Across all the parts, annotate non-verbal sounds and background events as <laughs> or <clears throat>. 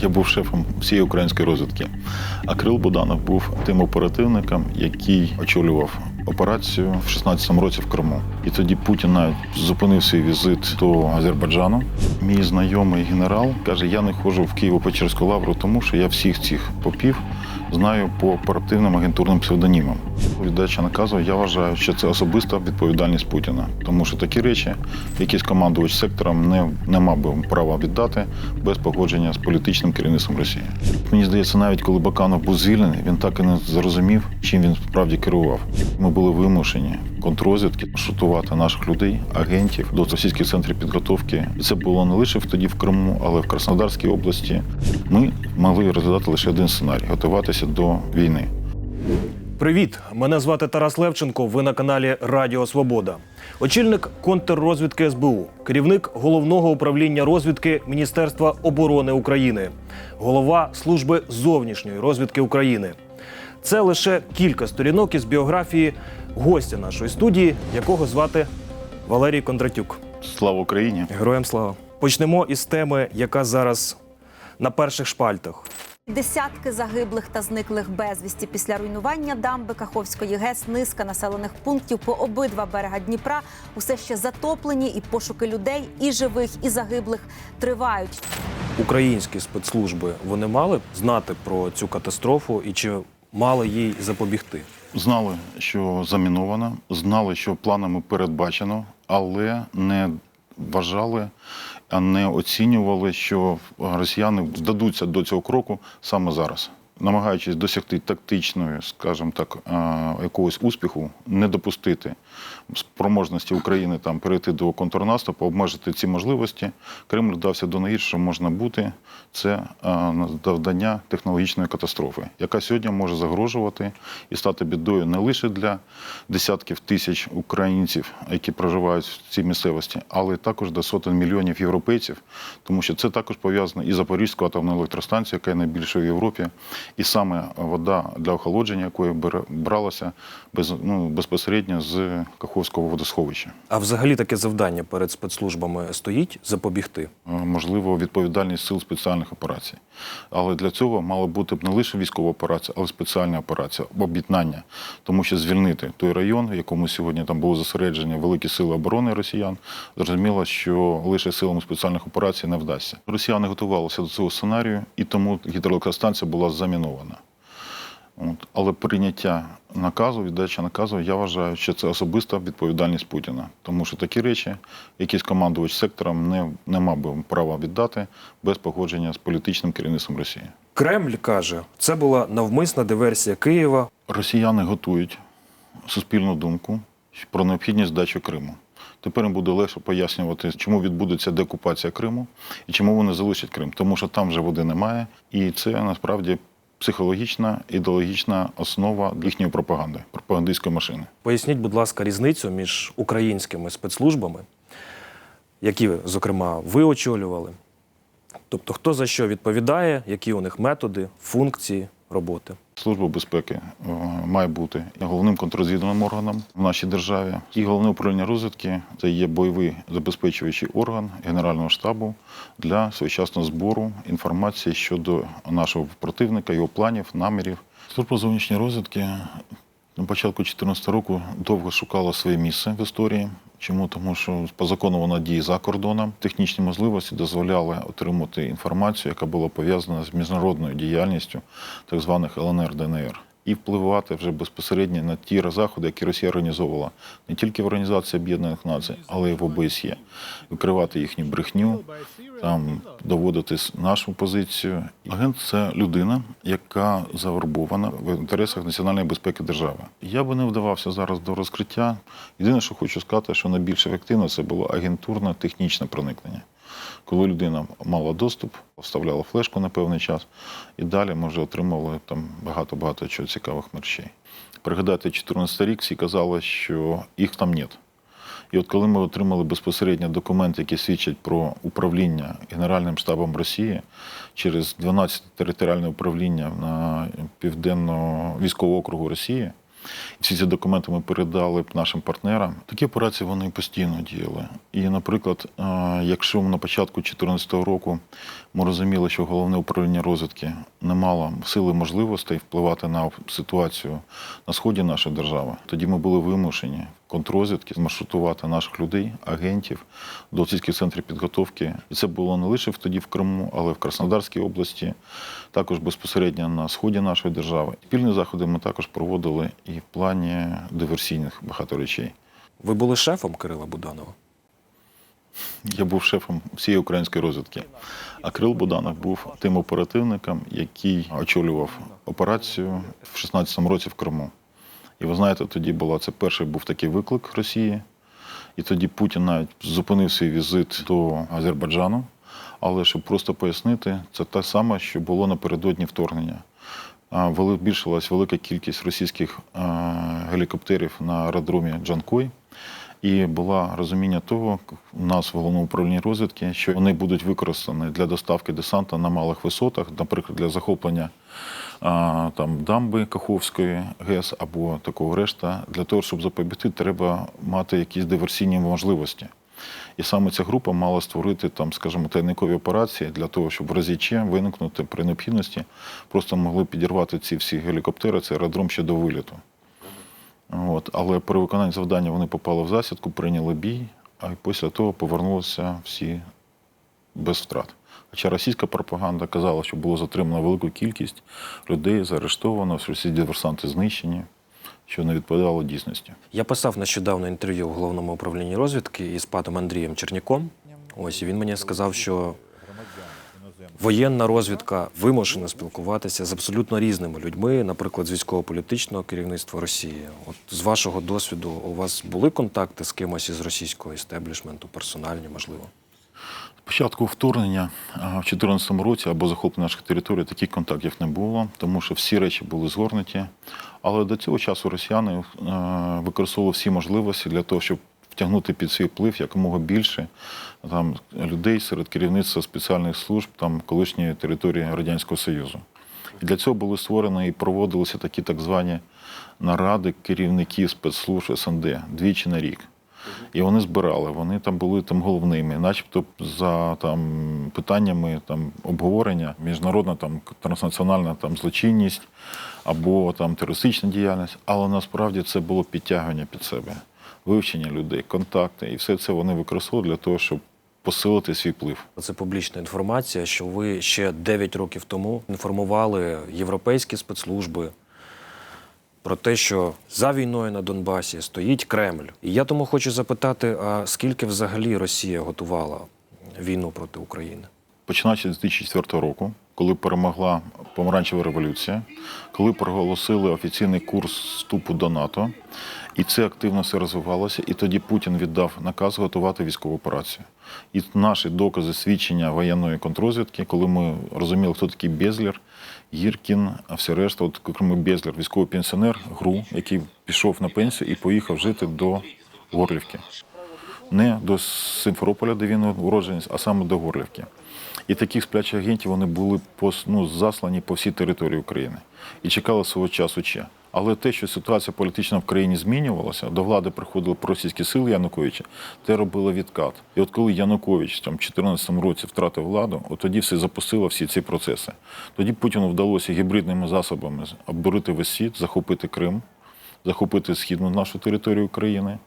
Я був шефом всієї української розвідки. А Крил Буданов був тим оперативником, який очолював операцію в 16-му році в Криму. І тоді Путін навіть зупинив свій візит до Азербайджану. Мій знайомий генерал каже: я не ходжу в Києво-Печерську лавру, тому що я всіх цих попів знаю по оперативним агентурним псевдонімам. Віддача наказу, я вважаю, що це особиста відповідальність Путіна, тому що такі речі якийсь командувач сектором не, не мав би права віддати без погодження з політичним керівництвом Росії. Мені здається, навіть коли Баканов був звільнений, він так і не зрозумів, чим він справді керував. Ми були вимушені контррозвідки шутувати наших людей, агентів до російських центрів підготовки. І це було не лише тоді в Криму, але в Краснодарській області. Ми могли розглядати лише один сценарій готуватися до війни. Привіт! Мене звати Тарас Левченко. Ви на каналі Радіо Свобода. Очільник контррозвідки СБУ, керівник головного управління розвідки Міністерства оборони України, голова служби зовнішньої розвідки України. Це лише кілька сторінок із біографії гостя нашої студії, якого звати Валерій Кондратюк. Слава Україні! Героям слава! Почнемо із теми, яка зараз на перших шпальтах. Десятки загиблих та зниклих безвісті після руйнування дамби Каховської ГЕС, низка населених пунктів по обидва берега Дніпра усе ще затоплені, і пошуки людей, і живих, і загиблих тривають. Українські спецслужби вони мали знати про цю катастрофу і чи мали їй запобігти? Знали, що заміновано, знали, що планами передбачено, але не вважали, а не оцінювали, що росіяни вдадуться до цього кроку саме зараз. Намагаючись досягти тактичної, скажімо так, е, якогось успіху, не допустити спроможності України там перейти до контрнаступу, обмежити ці можливості. Кремль вдався до найгірше, що можна бути. Це е, завдання технологічної катастрофи, яка сьогодні може загрожувати і стати бідою не лише для десятків тисяч українців, які проживають в цій місцевості, але також до сотень мільйонів європейців, тому що це також пов'язано і Запорізькою атомною електростанцією, яка є найбільшою в Європі, і саме вода для охолодження, якої бралася без, ну, безпосередньо з Каховського водосховища. А взагалі таке завдання перед спецслужбами стоїть запобігти. Е, можливо, відповідальність сил спеціальних операцій. Але для цього мала бути б не лише військова операція, але й спеціальна операція, об'єднання. Тому що звільнити той район, в якому сьогодні там були зосереджені великі сили оборони росіян, зрозуміло, що лише силами спеціальних операцій не вдасться. Росіяни готувалися до цього сценарію, і тому гідроелектростанція була замінована. От. Але прийняття наказу, віддача наказу, я вважаю, що це особиста відповідальність Путіна. Тому що такі речі якийсь командувач сектором не, не мав би права віддати без погодження з політичним керівництвом Росії. Кремль каже, це була навмисна диверсія Києва. Росіяни готують суспільну думку про необхідність здачі Криму. Тепер їм буде легше пояснювати, чому відбудеться деокупація Криму і чому вони залишать Крим. Тому що там вже води немає, і це насправді психологічна ідеологічна основа їхньої пропаганди, пропагандистської машини. Поясніть, будь ласка, різницю між українськими спецслужбами, які, зокрема, ви очолювали. Тобто, хто за що відповідає, які у них методи, функції роботи. Служба безпеки е, має бути головним контррозвідувальним органом в нашій державі. І головне управління розвідки це є бойовий забезпечуючий орган Генерального штабу для своєчасного збору інформації щодо нашого противника, його планів, намірів. Служба зовнішньої розвідки на початку 2014 року довго шукала своє місце в історії. Чому? Тому що по закону вона діє за кордоном. Технічні можливості дозволяли отримати інформацію, яка була пов'язана з міжнародною діяльністю так званих ЛНР ДНР. І впливати вже безпосередньо на ті заходи, які Росія організовувала не тільки в Організації Об'єднаних Націй, але й в ОБСЄ, викривати їхню брехню, там доводити нашу позицію. Агент це людина, яка завербована в інтересах національної безпеки держави. Я би не вдавався зараз до розкриття. Єдине, що хочу сказати, що найбільш ефективно це було агентурне технічне проникнення. Коли людина мала доступ, вставляла флешку на певний час, і далі ми вже там багато-багато чого цікавих мерчей. Пригадайте, 14 рік всі казали, що їх там нет. І от коли ми отримали безпосередньо документи, які свідчать про управління Генеральним штабом Росії через 12 територіальне управління на південно військового округу Росії, і всі ці документи ми передали нашим партнерам. Такі операції вони постійно діяли. І, наприклад, якщо на початку 2014 року Ми розуміли, що головне управління розвідки не мало сили можливостей впливати на ситуацію на сході нашої держави. Тоді ми були вимушені контррозвідки змаршрутувати наших людей, агентів до російських центрів підготовки. І це було не лише тоді в Криму, але в Краснодарській області, також безпосередньо на сході нашої держави. Спільні заходи ми також проводили і в плані диверсійних багато речей. Ви були шефом Кирила Буданова? Я був шефом всієї української розвідки. А Крил Буданов був тим оперативником, який очолював операцію в 16-му році в Криму. І ви знаєте, тоді була це перший був такий виклик Росії. І тоді Путін навіть зупинив свій візит до Азербайджану. Але щоб просто пояснити, це те саме, що було напередодні вторгнення. Збільшилась велика кількість російських гелікоптерів на аеродромі Джанкой. І було розуміння того у нас в головному управлінні розвідки, що вони будуть використані для доставки десанта на малих висотах, наприклад, для захоплення а, там дамби Каховської ГЕС або такого решта. Для того, щоб запобігти, треба мати якісь диверсійні можливості. І саме ця група мала створити там, скажімо, тайникові операції для того, щоб в разі Ч виникнути при необхідності, просто могли підірвати ці всі гелікоптери, цей аеродром ще до виліту. От. Але при виконанні завдання вони попали в засідку, прийняли бій, а після того повернулися всі без втрат. Хоча російська пропаганда казала, що було затримано велику кількість людей, заарештовано, всі диверсанти знищені, що не відповідало дійсності. Я писав нещодавно інтерв'ю в головному управлінні розвідки із патом Андрієм Черняком. Ось і він мені сказав, що воєнна розвідка вимушена спілкуватися з абсолютно різними людьми, наприклад, з військово-політичного керівництва Росії. От з вашого досвіду у вас були контакти з кимось із російського істеблішменту, персональні, можливо? Спочатку вторгнення в 2014 році або захоплення наших територій таких контактів не було, тому що всі речі були згорнуті. Але до цього часу росіяни використовували всі можливості для того, щоб втягнути під свій вплив якомога більше там, людей серед керівництва спеціальних служб там, колишньої території Радянського Союзу. І для цього були створені і проводилися такі так звані наради керівників спецслужб СНД двічі на рік. І вони збирали, вони там були там головними, начебто за там питаннями там обговорення, міжнародна там транснаціональна там злочинність або там терористична діяльність, але насправді це було підтягування під себе, вивчення людей, контакти, і все це вони використовували для того, щоб посилити свій вплив. Це публічна інформація, що ви ще 9 років тому інформували європейські спецслужби про те, що за війною на Донбасі стоїть Кремль. І я тому хочу запитати: а скільки взагалі Росія готувала війну проти України? починаючи з 2004 року, коли перемогла помаранчева революція, коли проголосили офіційний курс вступу до НАТО, і це активно все розвивалося. І тоді Путін віддав наказ готувати військову операцію. І наші докази свідчення воєнної контрозвідки, коли ми розуміли, хто такий Безлер, Гіркін, а все решта, от окремо Безлер, військовий пенсіонер, ГРУ, який пішов на пенсію і поїхав жити до Горлівки не до Симферополя, де він уродженець, а саме до Горлівки. І таких сплячих агентів вони були ну, заслані по всій території України і чекали свого часу ще. Але те, що ситуація політична в країні змінювалася, до влади приходили проросійські сили Януковича, те робило відкат. І от коли Янукович там, в 2014 році втратив владу, от тоді все запустило всі ці процеси. Тоді Путіну вдалося гібридними засобами обдурити весь світ, захопити Крим, захопити східну нашу територію України.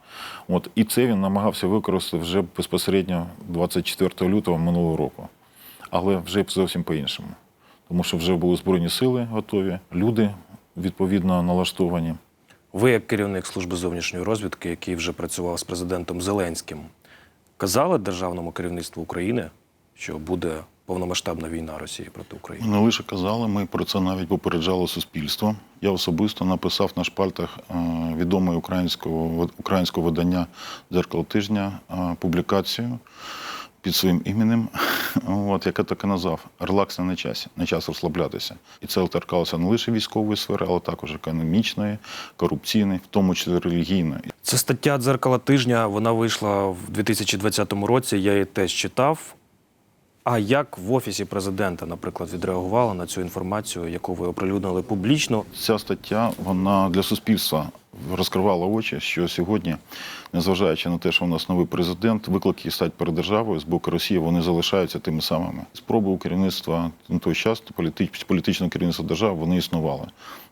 От, і це він намагався використати вже безпосередньо 24 лютого минулого року. Але вже зовсім по-іншому. Тому що вже були збройні сили готові, люди відповідно налаштовані. Ви, як керівник служби зовнішньої розвідки, який вже працював з президентом Зеленським, казали державному керівництву України, що буде повномасштабна війна Росії проти України? Не лише казали, ми про це навіть попереджали суспільство. Я особисто написав на шпальтах е, відомого українського, українського видання «Дзеркало тижня» е, публікацію під своїм іменем, <laughs> от, яка так і назвав Релакс не на часі, не час розслаблятися. І це торкалося не лише військової сфери, але також економічної, корупційної, в тому числі релігійної. Це стаття дзеркала тижня. Вона вийшла в 2020 році. Я її теж читав. А як в офісі президента, наприклад, відреагували на цю інформацію, яку ви оприлюднили публічно? Ця стаття вона для суспільства розкривала очі, що сьогодні, незважаючи на те, що у нас новий президент, виклики стать перед державою з боку Росії, вони залишаються тими самими. Спроби у керівництва на той час політичного керівництва держави вони існували.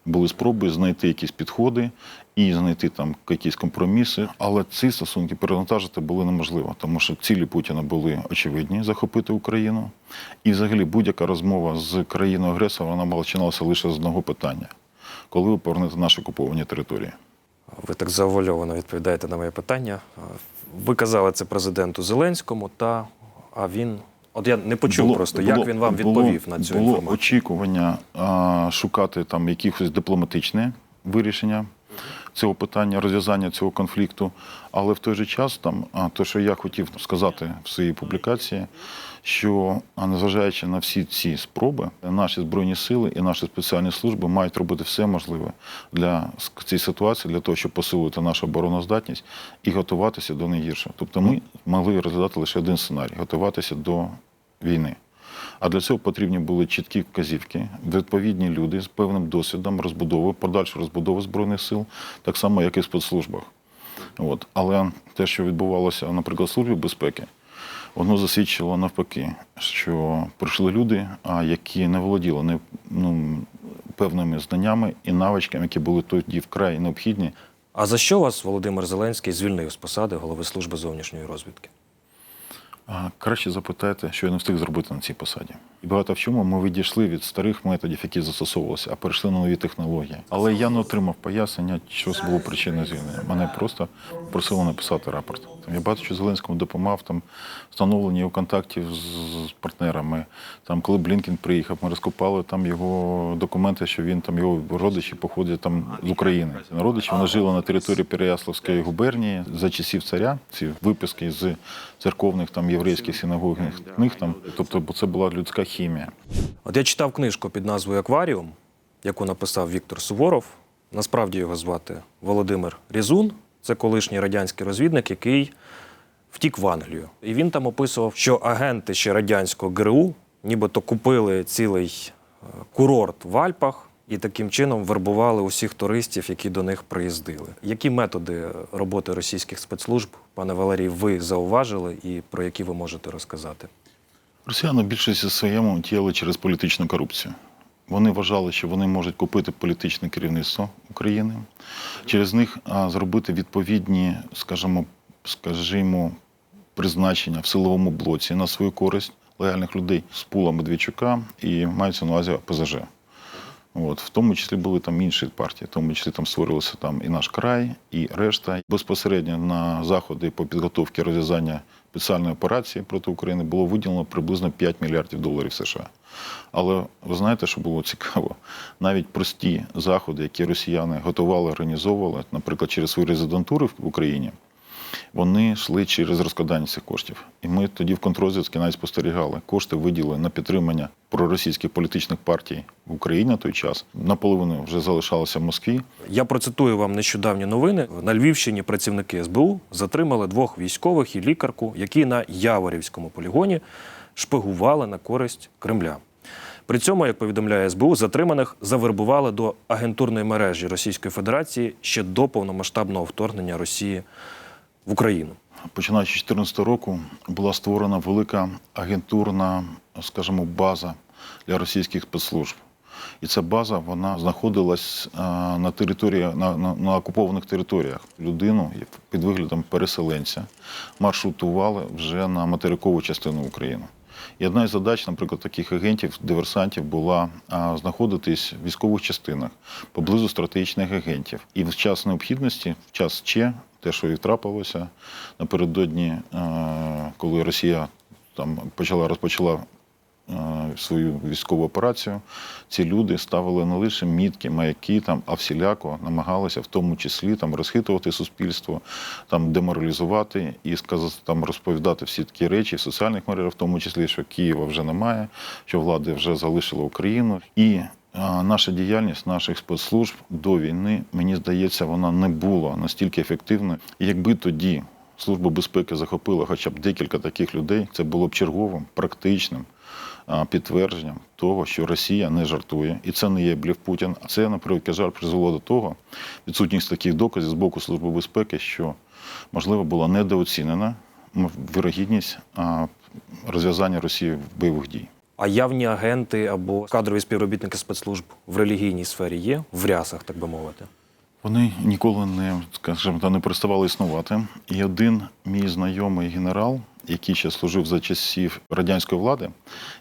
Були спроби знайти якісь підходи і знайти там якісь компроміси. Але ці стосунки перевантажити були неможливо, тому що цілі Путіна були очевидні захопити Україну. І взагалі будь-яка розмова з країною агресором вона починалася лише з одного питання: коли ви повернете наші окуповані території. Ви так завуальовано відповідаєте на моє питання. Ви казали це президенту Зеленському, та а він. От я не почув просто, як він вам відповів на цю було інформацію. очікування а, шукати там якихось дипломатичне вирішення цього питання, розв'язання цього конфлікту. Але в той же час, там, а, те, що я хотів сказати в своїй публікації, що незважаючи на всі ці спроби, наші збройні сили і наші спеціальні служби мають робити все можливе для цієї ситуації, для того, щоб посилити нашу обороноздатність і готуватися до найгіршого. Тобто ми могли розглядати лише один сценарій готуватися до війни. А для цього потрібні були чіткі вказівки, відповідні люди з певним досвідом розбудови, подальшої розбудови збройних сил, так само, як і в спецслужбах. От. Але те, що відбувалося, наприклад, в службі безпеки, воно засвідчило навпаки, що прийшли люди, які не володіли не, ну, певними знаннями і навичками, які були тоді вкрай необхідні А за що вас Володимир Зеленський звільнив з посади голови служби зовнішньої розвідки? Краще запитайте, що я не встиг зробити на цій посаді. І багато в чому ми відійшли від старих методів, які застосовувалися, а перейшли на нові технології. Але я не отримав пояснення, що було причиною звільнення. Мене просто просили написати рапорт. Там я бачу, що Зеленському допомагав там встановлення його контактів з, з партнерами. Там, коли Блінкін приїхав, ми розкопали там його документи, що він там його родичі походять там з України. Родичі вони жили на території Переяславської губернії за часів царя. Ці виписки з церковних там єврейських синагогних книг. Там, тобто, бо це була людська хімія. От я читав книжку під назвою Акваріум, яку написав Віктор Суворов. Насправді його звати Володимир Різун. Це колишній радянський розвідник, який втік в Англію. І він там описував, що агенти ще радянського ГРУ нібито купили цілий е, курорт в Альпах і таким чином вербували усіх туристів, які до них приїздили. Які методи роботи російських спецслужб, пане Валерій, ви зауважили і про які ви можете розказати? Росіяни більшості своєму діяли через політичну корупцію. Вони вважали, що вони можуть купити політичне керівництво України, через них зробити відповідні, скажімо, скажімо, призначення в силовому блоці на свою користь лояльних людей з пула Медведчука і мається на увазі ОПЗЖ. От, в тому числі були там інші партії, в тому числі там створилося там і наш край, і решта. Безпосередньо на заходи по підготовці розв'язання спеціальної операції проти України було виділено приблизно 5 мільярдів доларів США. Але ви знаєте, що було цікаво? Навіть прості заходи, які росіяни готували, організовували, наприклад, через свої резидентури в Україні, вони йшли через розкладання цих коштів. І ми тоді в контррозвідці навіть спостерігали. Кошти виділили на підтримання проросійських політичних партій в Україні на той час. Наполовину вже залишалося в Москві. Я процитую вам нещодавні новини. На Львівщині працівники СБУ затримали двох військових і лікарку, які на Яворівському полігоні шпигували на користь Кремля. При цьому, як повідомляє СБУ, затриманих завербували до агентурної мережі Російської Федерації ще до повномасштабного вторгнення Росії в Україну. Починаючи з 2014 року була створена велика агентурна, скажімо, база для російських спецслужб. І ця база вона знаходилась на території на, на, на окупованих територіях. Людину під виглядом переселенця маршрутували вже на материкову частину України. І одна із задач, наприклад, таких агентів, диверсантів, була а, знаходитись в військових частинах поблизу стратегічних агентів. І в час необхідності, в час Че, те, що і трапилося напередодні, коли Росія там почала розпочала е, свою військову операцію, ці люди ставили не лише мітки, маяки, там, а всіляко намагалися в тому числі там, розхитувати суспільство, там, деморалізувати і сказати, там, розповідати всі такі речі в соціальних мережах, в тому числі, що Києва вже немає, що влади вже залишила Україну. І наша діяльність наших спецслужб до війни, мені здається, вона не була настільки ефективною. Якби тоді Служба безпеки захопила хоча б декілька таких людей, це було б черговим, практичним підтвердженням того, що Росія не жартує, і це не є блів Путін. А це, на превеликий жаль, призвело до того, відсутність таких доказів з боку Служби безпеки, що можливо була недооцінена м, вірогідність розв'язання Росії бойових дій. А явні агенти або кадрові співробітники спецслужб в релігійній сфері є в рясах, так би мовити. Вони ніколи не, скажімо, так, не переставали існувати. І один мій знайомий генерал, який ще служив за часів радянської влади,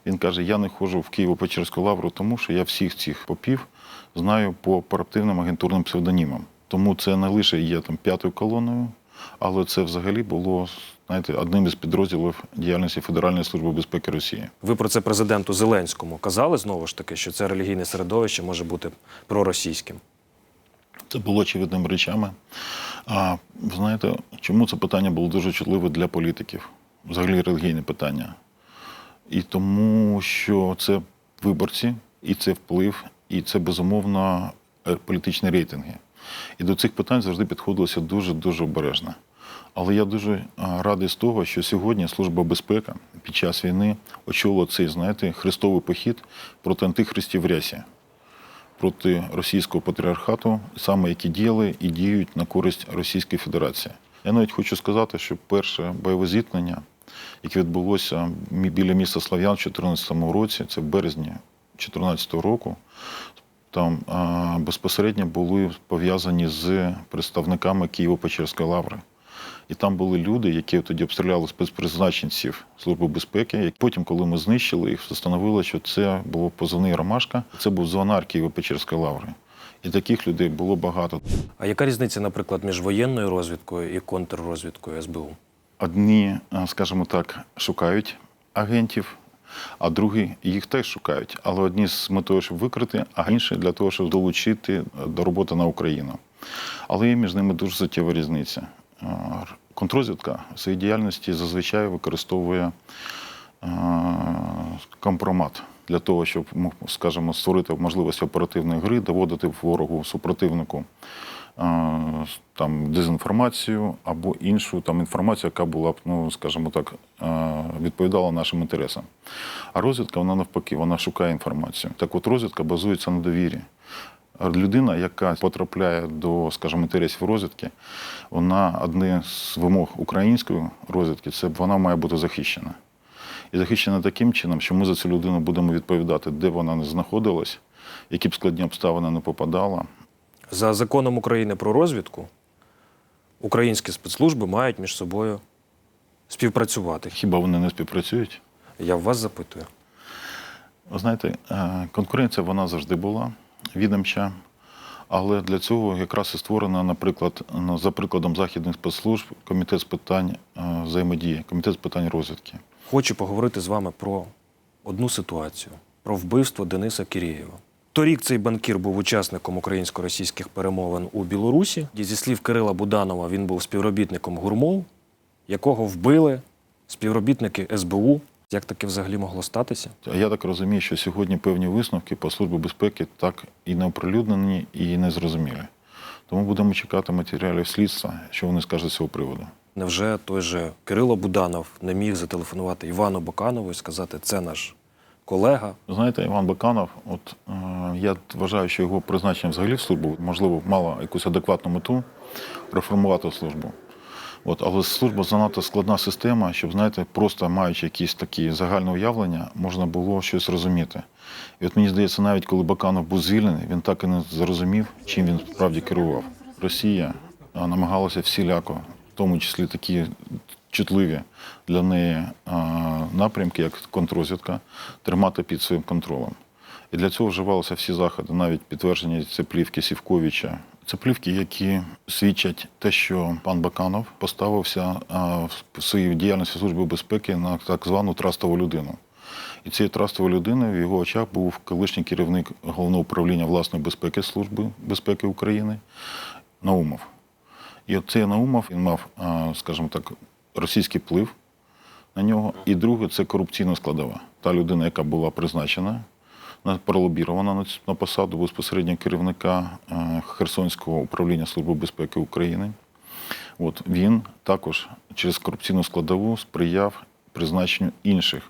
він каже: Я не ходжу в Києво-Печерську лавру, тому що я всіх цих попів знаю по оперативним агентурним псевдонімам. Тому це не лише є там п'ятою колоною, але це взагалі було знаєте, одним із підрозділів діяльності Федеральної служби безпеки Росії. Ви про це президенту Зеленському казали знову ж таки, що це релігійне середовище може бути проросійським. Це було очевидними речами. А знаєте, чому це питання було дуже чутливе для політиків? Взагалі релігійне питання. І тому, що це виборці, і це вплив, і це безумовно е, політичні рейтинги. І до цих питань завжди підходилося дуже-дуже обережно. Але я дуже радий з того, що сьогодні Служба безпеки під час війни очолила цей, знаєте, хрестовий похід проти антихристів в рясі проти російського патріархату, саме які діяли і діють на користь Російської Федерації. Я навіть хочу сказати, що перше бойове зіткнення, яке відбулося біля міста Слав'ян в 2014 році, це в березні 2014 року, там безпосередньо були пов'язані з представниками Києво-Печерської лаври. І там були люди, які тоді обстріляли спецпризначенців Служби безпеки. І Потім, коли ми знищили їх, встановили, що це було позивний Ромашка. Це був звонар Києво-Печерської лаври. І таких людей було багато. А яка різниця, наприклад, між воєнною розвідкою і контррозвідкою СБУ? Одні, скажімо так, шукають агентів, а другі їх теж шукають. Але одні з метою, щоб викрити, а інші для того, щоб долучити до роботи на Україну. Але є між ними дуже суттєва різниця. А, Контррозвідка в своїй діяльності зазвичай використовує компромат для того, щоб, скажімо, створити можливість оперативної гри, доводити ворогу супротивнику там дезінформацію або іншу там інформацію, яка була б, ну скажімо так, відповідала нашим інтересам. А розвідка, вона навпаки, вона шукає інформацію. Так от розвідка базується на довірі. Людина, яка потрапляє до, скажімо, інтересів розвідки, вона одне з вимог української розвідки це вона має бути захищена. І захищена таким чином, що ми за цю людину будемо відповідати, де вона не знаходилась, які б складні обставини не попадала, За законом України про розвідку українські спецслужби мають між собою співпрацювати. Хіба вони не співпрацюють? Я вас запитую. Ви знаєте, е, конкуренція вона завжди була відомча, але для цього якраз і створена, наприклад, ну, за прикладом західних спецслужб комітет з питань е, взаємодії, комітет з питань розвідки. Хочу поговорити з вами про одну ситуацію: про вбивство Дениса Кірєєва. Торік цей банкір був учасником українсько-російських перемовин у Білорусі. Зі слів Кирила Буданова, він був співробітником гурмов, якого вбили співробітники СБУ. Як таке взагалі могло статися? А я так розумію, що сьогодні певні висновки по службі безпеки так і не оприлюднені, і не зрозумілі. Тому будемо чекати матеріалів слідства, що вони скажуть з цього приводу. Невже той же Кирило Буданов не міг зателефонувати Івану Боканову і сказати, це наш колега? Знаєте, Іван Баканов, от е, я вважаю, що його призначення взагалі в службу, можливо, мало якусь адекватну мету реформувати службу. От, але служба занадто складна система, щоб, знаєте, просто маючи якісь такі загальне уявлення, можна було щось розуміти. І от мені здається, навіть коли Баканов був звільнений, він так і не зрозумів, чим він справді керував. Росія намагалася всіляко, в тому числі такі чутливі для неї напрямки, як контррозвідка, тримати під своїм контролем. І для цього вживалися всі заходи, навіть підтвердження цієї плівки Сівковича. Це плівки, які свідчать те, що пан Баканов поставився в своїй діяльності Служби безпеки на так звану трастову людину. І цією трастовою людиною в його очах був колишній керівник головного управління власної безпеки Служби безпеки України Наумов. І от цей Наумов він мав, скажімо так, російський вплив на нього. І друге це корупційна складова. Та людина, яка була призначена, на- пролобірована на посаду безпосередньо керівника е, Херсонського управління Служби безпеки України. От він також через корупційну складову сприяв призначенню інших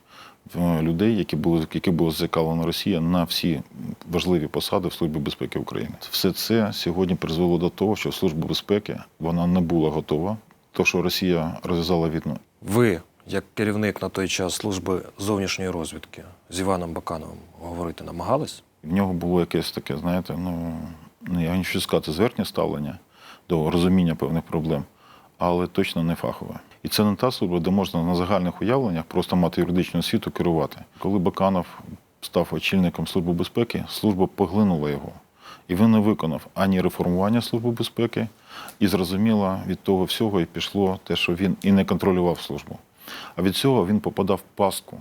людей, які були які було зацікавлена Росія на всі важливі посади в Службі безпеки України. Все це сьогодні призвело до того, що Служба безпеки вона не була готова. То, що Росія розв'язала війну, Ви, як керівник на той час служби зовнішньої розвідки з Іваном Бакановим говорити намагались? В нього було якесь таке, знаєте, ну не я нічого сказати, зверхнє ставлення до розуміння певних проблем, але точно не фахове. І це не та служба, де можна на загальних уявленнях просто мати юридичну освіту керувати. Коли Баканов став очільником Служби безпеки, служба поглинула його. І він не виконав ані реформування Служби безпеки, і зрозуміло, від того всього і пішло те, що він і не контролював службу. А від цього він попадав в паску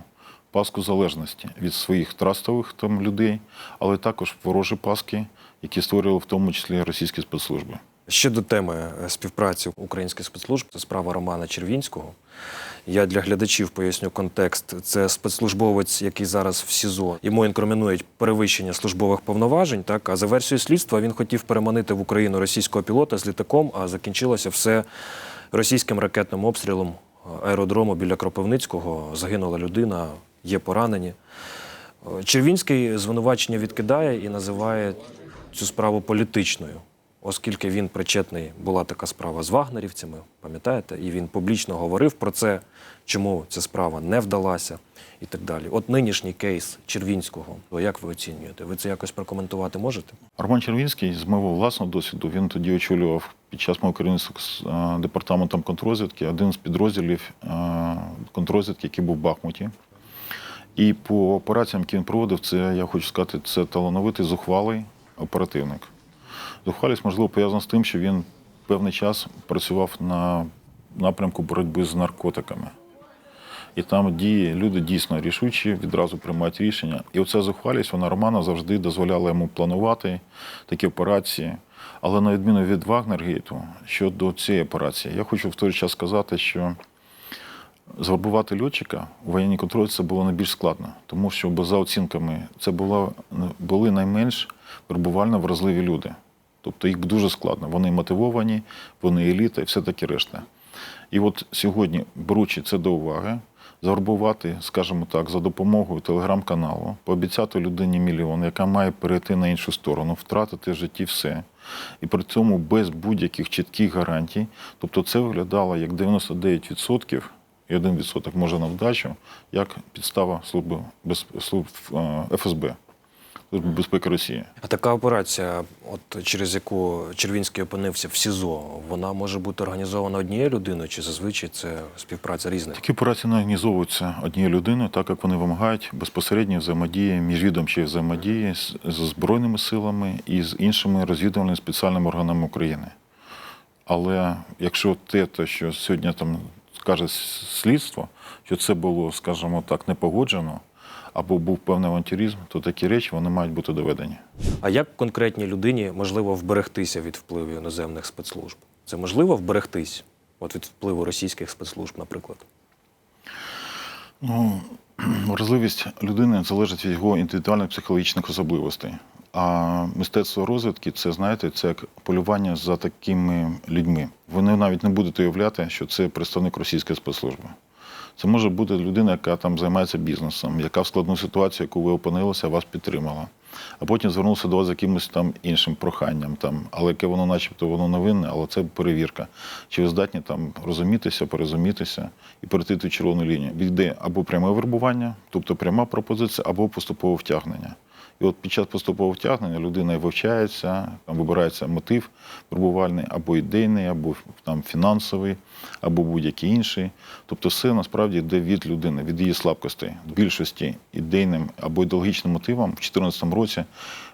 паску залежності від своїх трастових там людей, але також ворожі паски, які створювали в тому числі російські спецслужби. Ще до теми е, співпраці українських спецслужб це справа Романа Червінського. Я для глядачів поясню контекст. Це спецслужбовець, який зараз в СІЗО. Йому інкримінують перевищення службових повноважень. Так а за версією слідства він хотів переманити в Україну російського пілота з літаком, а закінчилося все російським ракетним обстрілом аеродрому біля Кропивницького. Загинула людина, є поранені. Е, Червінський звинувачення відкидає і називає цю справу політичною, оскільки він причетний, була така справа з вагнерівцями, пам'ятаєте, і він публічно говорив про це, чому ця справа не вдалася і так далі. От нинішній кейс Червінського, то як ви оцінюєте? Ви це якось прокоментувати можете? Роман Червінський з мого власного досвіду він тоді очолював під час мого керівництва з е, департаментом контрозвідки один з підрозділів е, контрозвідки, який був в Бахмуті. І по операціям, які він проводив, це я хочу сказати, це талановитий зухвалий оперативник. Зухвалість, можливо, пов'язана з тим, що він певний час працював на напрямку боротьби з наркотиками. І там дії, люди дійсно рішучі, відразу приймають рішення. І оця зухвалість, вона Романа завжди дозволяла йому планувати такі операції. Але на відміну від Вагнергейту, щодо цієї операції, я хочу в той час сказати, що звербувати льотчика у воєнній контролі це було найбільш складно, тому що за оцінками це було, були найменш вербувально вразливі люди. Тобто їх дуже складно. Вони мотивовані, вони еліта і все таке решта. І от сьогодні, беручи це до уваги, завербувати, скажімо так, за допомогою телеграм-каналу, пообіцяти людині мільйон, яка має перейти на іншу сторону, втратити в житті все. І при цьому без будь-яких чітких гарантій. Тобто це виглядало як 99% і 1% може на вдачу, як підстава служби ФСБ, Служби безпеки Росії. А така операція, от через яку Червінський опинився в СІЗО, вона може бути організована однією людиною, чи зазвичай це співпраця різних? Такі операції не організовуються однією людиною, так як вони вимагають безпосередньої взаємодії, міжвідомчої взаємодії з, з Збройними силами і з іншими розвідувальними спеціальними органами України. Але якщо те, те, що сьогодні там каже слідство, що це було, скажімо так, не погоджено, або був певний авантюризм, то такі речі вони мають бути доведені. А як конкретній людині можливо вберегтися від впливу іноземних спецслужб? Це можливо вберегтись от від впливу російських спецслужб, наприклад? Ну, <clears throat> вразливість людини залежить від його індивідуальних психологічних особливостей. А мистецтво розвідки це, знаєте, це як полювання за такими людьми. Ви навіть не будете уявляти, що це представник російської спецслужби. Це може бути людина, яка там займається бізнесом, яка в складну ситуацію, яку ви опинилися, вас підтримала. А потім звернувся до вас з якимось там іншим проханням, там, але яке воно, начебто, воно новинне, але це перевірка. Чи ви здатні там розумітися, порозумітися і перейти ту червону лінію? Відійде або пряме вербування, тобто пряма пропозиція, або поступове втягнення. І от під час поступового втягнення людина вивчається, там вибирається мотив вербувальний, або ідейний, або там фінансовий, або будь-який інший. Тобто все насправді йде від людини, від її слабкостей. В більшості ідейним або ідеологічним мотивам в 2014 році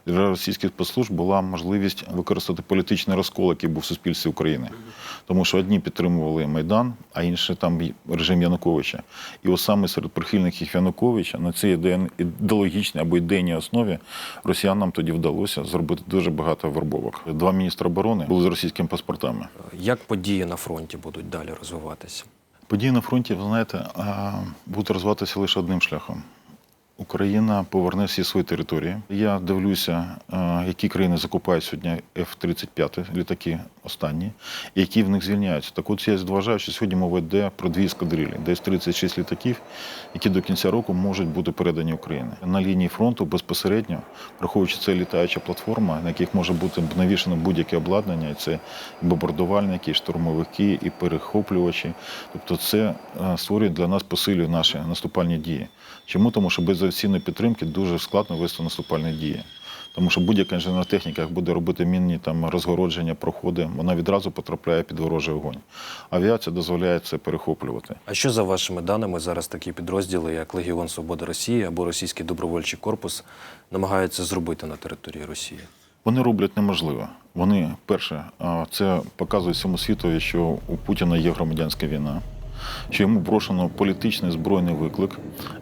для російських спецслужб була можливість використати політичний розкол, який був в суспільстві України. Тому що одні підтримували Майдан, а інші там режим Януковича. І ось саме серед прихильників Януковича на цій ідеологічній або ідейній основі росіянам тоді вдалося зробити дуже багато вербовок. Два міністри оборони були з російськими паспортами. Як події на фронті будуть далі розвиватися? Події на фронті, ви знаєте, будуть розвиватися лише одним шляхом. Україна поверне всі свої території. Я дивлюся, е, які країни закупають сьогодні F-35 літаки останні, і які в них звільняються. Так от я вважаю, що сьогодні мова йде про дві ескадрилі, десь 36 літаків, які до кінця року можуть бути передані Україні. На лінії фронту безпосередньо, враховуючи це літаюча платформа, на яких може бути навішано будь-яке обладнання, і це і бомбардувальники, і штурмовики, і перехоплювачі. Тобто це е, створює для нас, посилює наші наступальні дії. Чому? Тому що без авіаційної підтримки дуже складно вести наступальні дії. Тому що будь-яка інженерна техніка, як буде робити мінні там розгородження, проходи, вона відразу потрапляє під ворожий огонь. Авіація дозволяє це перехоплювати. А що за вашими даними зараз такі підрозділи, як Легіон Свободи Росії або Російський добровольчий корпус, намагаються зробити на території Росії? Вони роблять неможливе. Вони, перше, це показує всьому світу, що у Путіна є громадянська війна, що йому брошено політичний збройний виклик.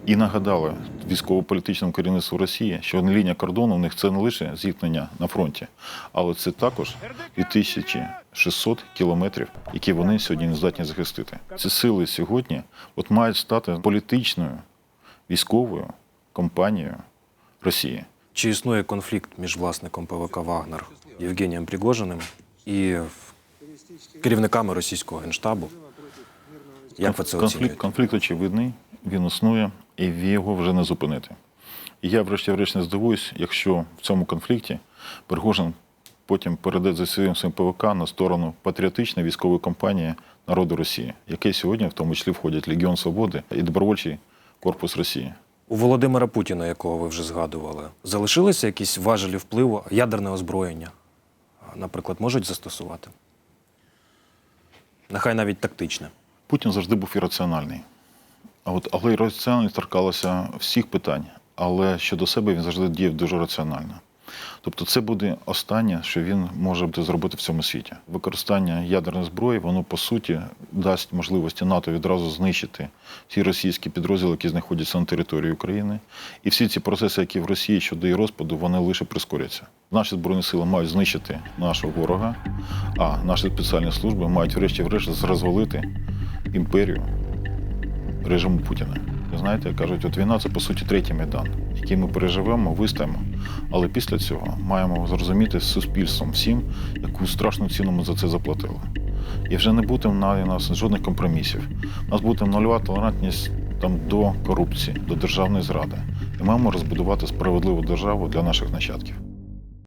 І нагадали військово-політичному керівництву Росії, що лінія кордону у них це не лише зіткнення на фронті, але це також 2600 кілометрів, які вони сьогодні не здатні захистити. Ці сили сьогодні от мають стати політичною військовою компанією Росії. Чи існує конфлікт між власником ПВК Вагнер Євгенієм Пригожиним і керівниками російського генштабу? Як ви це конфлікт, оцінюєте? конфлікт очевидний, він існує, і його вже не зупинити. І я, врешті-решт, не здивуюсь, якщо в цьому конфлікті Пригожин потім перейде за своїм своїм ПВК на сторону патріотичної військової компанії народу Росії, яке сьогодні в тому числі входять Легіон Свободи і добровольчий корпус Росії. У Володимира Путіна, якого ви вже згадували, залишилися якісь важелі впливу, ядерне озброєння, наприклад, можуть застосувати? Нехай навіть тактичне. Путін завжди був ірраціональний. А от, але ірраціональність торкалася всіх питань. Але щодо себе він завжди діяв дуже раціонально. Тобто це буде останнє, що він може буде зробити в цьому світі. Використання ядерної зброї, воно по суті дасть можливості НАТО відразу знищити всі російські підрозділи, які знаходяться на території України. І всі ці процеси, які в Росії щодо її розпаду, вони лише прискоряться. Наші збройні сили мають знищити нашого ворога, а наші спеціальні служби мають врешті-врешт розвалити імперію режиму Путіна. Знаєте, кажуть, от війна це по суті третій майдан, який ми переживемо, вистоїмо. Але після цього маємо зрозуміти з суспільством всім, яку страшну ціну ми за це заплатили. І вже не буде на нас жодних компромісів. У нас буде нульова толерантність там до корупції, до державної зради. І маємо розбудувати справедливу державу для наших нащадків.